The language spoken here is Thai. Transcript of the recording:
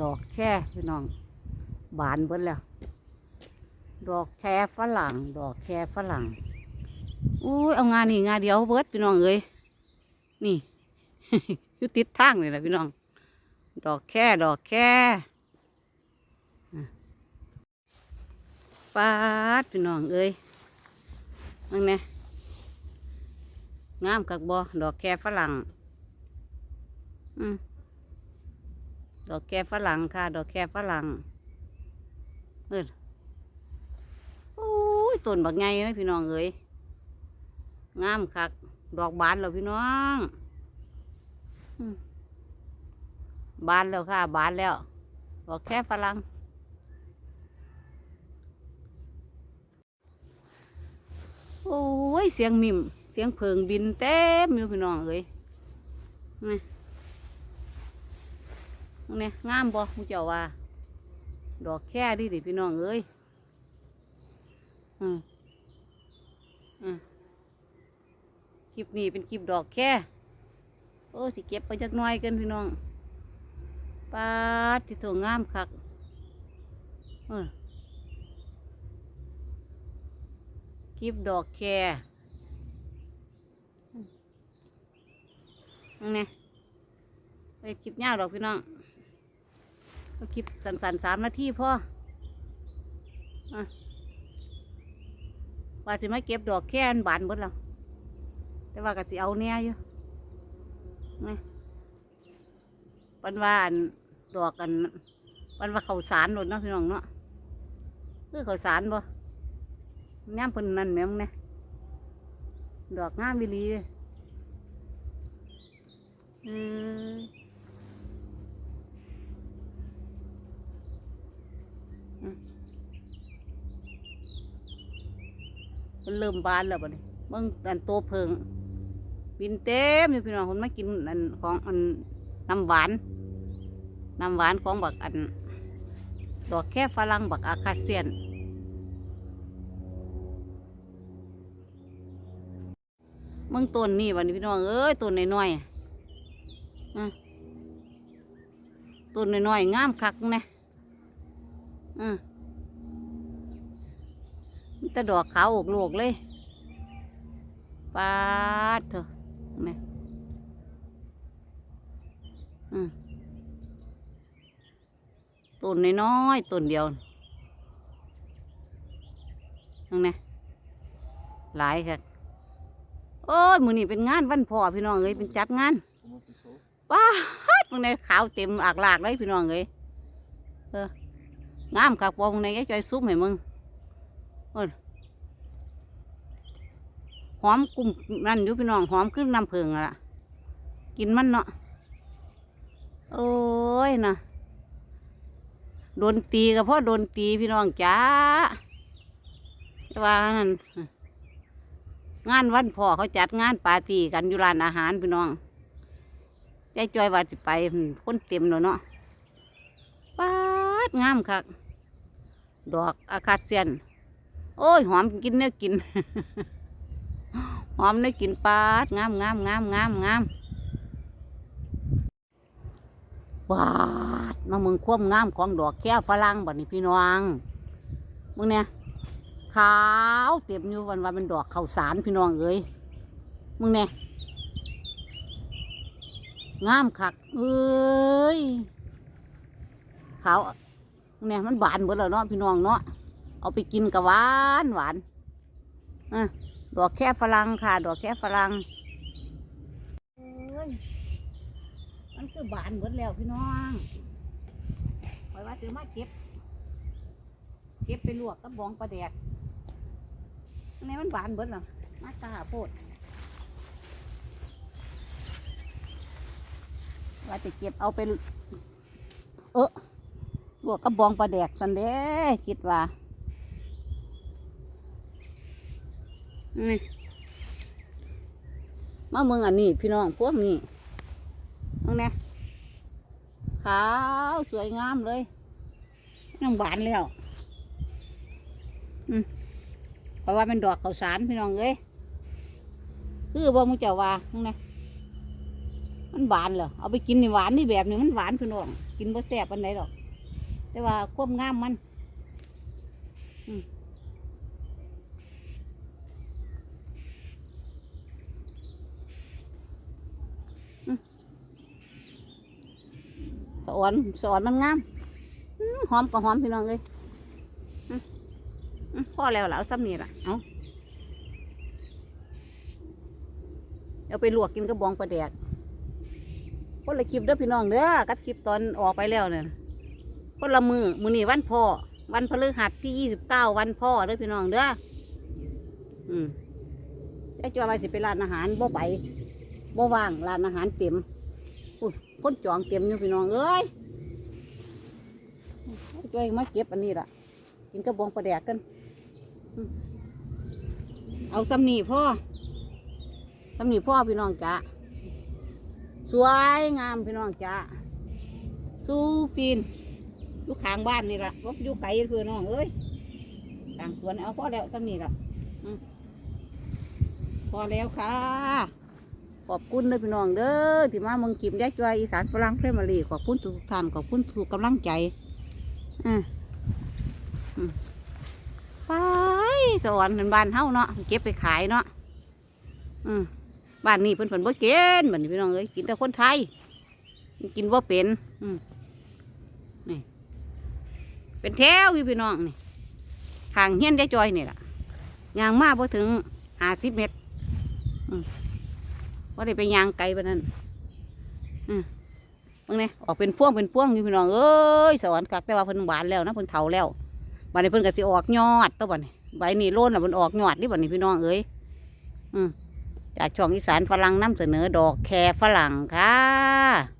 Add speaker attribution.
Speaker 1: ดอกแค่พี่น้อง บานเบิดแล้ว ดอกแค่ฝรั่ง ดอกแค่ฝรั่งอุ้ยเอางานนี่งานเดียวเบิดพี่น้องเอ้ยนี่อยู่ติดทางเลยนะพี่น้อง ดอกแค่ดอกแค่ปาดพี่น้องเอ้ยนั่งไงงามกักบอดอกแค่ฝรั่ง อืม ดอกแค่ฝรั่งค่ะ ดอกแค่ฝรั่งเออโอ้ยต้นบักไงเลยพี่น้องเอ้ยงามคัก ดอกบานแล้วพี่น้องบานแล้วค่ะ บานแล้วดอกแค่ฝรั่งโอ้ย เสียงมิม เสียงเพิงบินเต็มอยู่พี่น้องเอ้ยนี่ เนี่ยงามบ่มูเจ้าว่า ดอกแค่ดิดิพี่น้องเอ้ยอืมอืมคลิปนี้เป็นคลิปดอกแค่โอ้สิเก็บไปจักหน้อยกันพี่น้องปาดที่ตัวงามคักเออคลิปดอกแค่นั่ไปคลิปยาวดอกพี่น้อง ก็คลิปสั้นๆสามนาทีพ่อว่าสิมาเก็บดอกแค่นบานเบิดแล้วแต่ว่าก็สิเอาเนี่ยอยู่ปันว่านดอกกันปันว่าเขาสารหลดเนาะพี่น้องเนาะคือเขาสารบ่ย่ามเพิ่นนั่นแม่งเนี่ยดอกงามวิลีเลยเออ มันเริ่มบานแล้วบัดนี้เบิ่งอันโตเพิง บินเต็มอยู่พี่น้องคนมากินอันของอันน้ำหวานน้ำหวานของบักอันดอกแค่ฝรั่งบักอาคาเซียนมืองต้นนี่บัดนี้พี่น้องเอ้ยต้นน้อยๆต้นน้อยๆงามคักนะอือ มีแต่ดอกขาวอกโลกเลยปาดเถอะนี่อืมต้นน้อยๆต้นเดียวนั่งไงหลายค่ะโอ้ยมือนี่เป็นงานวันพ่อพี่น้องเอ้ยเป็นจัดงานป้าดมึงในขาวเต็มอากลากเลยพี่น้องเอ้ยเอองามคักปอมึงในแกจอยซุปให้มึง หอมกลุ่มนั่นอยู่พี่น้องหอมขึ้นน้ำเพิงอะล่ะกินมันเนาะโอ้ยนะโดนตีก็เพราะโดนตีพี่น้องจ้าว่านั่นงานวันพ่อเขาจัดงานปาร์ตี้กันอยู่ร้านอาหารพี่น้องยายจอยว่าจะไปคนเต็มแล้วเนาะปาดงามคักดอกอาคาเซียน โอ้ยหอมกินเนื้อกิน หอมได้อกินปาดงามงามงามงามงามบาดมามึงควมงามของดอกแก้วฝรั่งบัดนี้พี่น้องมึงเนี่ยขาวเต็มอยู่วันวันเป็นดอกข้าวสารพี่น้องเอ้ยมึงเนี่ยงามคักเอ้ยขาวเนี่ยมันบานหมดแล้วเนาะพี่น้องเนาะ เอาไปกินกับหวานหวานอะดอกแค่ฝรั่งค่ะ ดอกแค่ฝรั่งโอ้ยมันคือบานหมดแล้วพี่น้องคอยว่าซื้อมาเก็บ เก็บไปลวกกับบองปลาแดกอันนี้มันบานหมดหรอมาสาโพดว่าจะเก็บเอาไป เออลวกกับบองปลาแดกสันเด้คิดว่า นี่มาเมืองอันนี้ พี่น้องพวกนี้มึงนี่ยขาวสวยงามเลยน้ำหวานแล้วอืมเพราะว่าเป็นดอกข้าวสารพี่น้องเอ้ยคือบ่มึงจ้าว่ามึงนี่มันหวานเหรอเอาไปกินนี่หวานนี่แบบนี้มันหวานพี่น้องกินบ่แซ่บปานใดดอก แต่ว่าความงามมัน อืม สะออนสะออนมันงามหอมก็หอมพี่น้องเลยอืมอืมพอแล้วล่าซ้ำนี่ล่ะเอาเอาไปลวกกินกระบองปลาแดกคนละคลิปเด้อพี่น้องเด้อกับคลิปตอนออกไปแล้วเนี่ยคนละมือมือนี่วันพ่อวันพฤหัสที่ยี่สิบเก้าวันพ่อเด้อพี่น้องเด้ออืมไอ้จอยไปสิไปร้านอาหารบ่ไปบ่ว่างร้านอาหารเต็ม คนจองเต็มอยู่พี่น้องเอ้ยไอ้จอยมาเก็บอันนี้ล่ะ กินกระบองปลาแดกกัน เอาซ้ำนีพ่อซ้ำนีพ่อพี่น้องจ้าสวยงามพี่น้องจ้าสู้ฟินอยู่ข้างบ้านนี่ละรบอยู่ไกลเพื่อน้องเอ้ยต่างสวนเอาพ่อแล้วซ้ำนีล่ะพอแล้วค่ะ ขอบคุณเลยพี่น้องเด้อที่มาเมืองกิมแยายจอยอีสานฝรั่งเฟรมารีขอบคุณทุกท่านขอบคุณทุกกำลังใจอ่าอืมไปสวรรค์เป็นบ้านเฮาเนาะเก็บไปขายเนาะอืมบ้านนี้เพิ่นเพิ่นบ่เกินบัดนี้พี่น้องเอ้ยกินแต่คนไทย กินบ่เป็นอืมเป็นแถวอยู่พี่น้องนี่ทางเฮียนยายจอยนี่ล่ะยางมาพอถึงห้าสิบเมตรอือ ว่าได้ไปยางไกลปนั้นอืมเมื่อไงออกเป็นพ่วงเป็นพ่วงอยู่พี่น้องเอ้ยสวรรค์กักแต่ว่าเพิ่นหวานแล้วนะเพิ่นเถาแล้วบัดนี้เพิ่นก็สิออกยอดตัวบัดนี้ใบนี่โลนแล้วเพิ่นออกยอดนี่บัดนี้พี่น้องเอ้ยอืมจากช่องอีสานฝรั่งนํเสนอดอกแคฝรั่งค่ะ